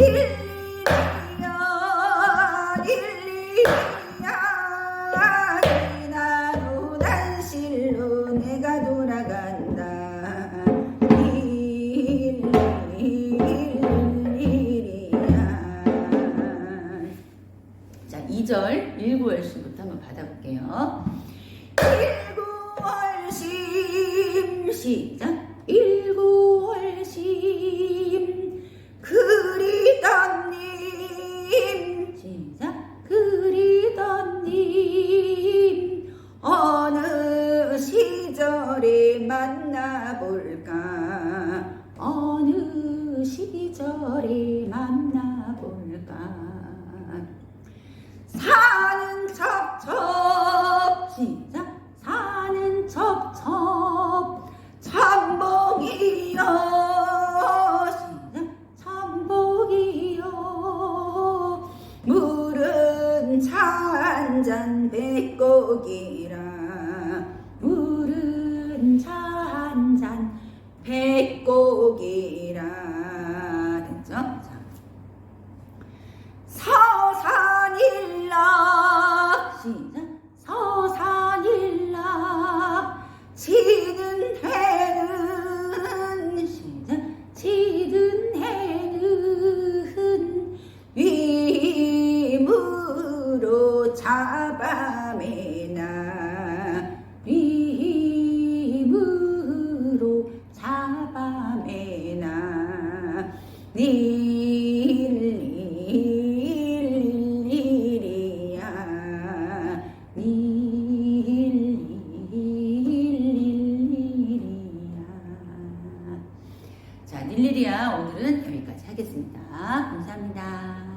Yeah. 일구월심 시작. 일구월심 그리던 님. 시작. 그리던 님. 어느 시절에 만나볼까? 어느 시절에 만나볼까 시작. 사는 첩첩 천복이여. 시작. 천복이여. 물은 차한잔 백곡이라. 물은 차한잔 백곡이라. 됐죠? 자. 서산일락 시작 위무로 잡아매나 위무로 잡아매나 닐닐닐이야 닐닐닐이야. 자 닐닐이야 오늘은 여기까지 하겠습니다. 감사합니다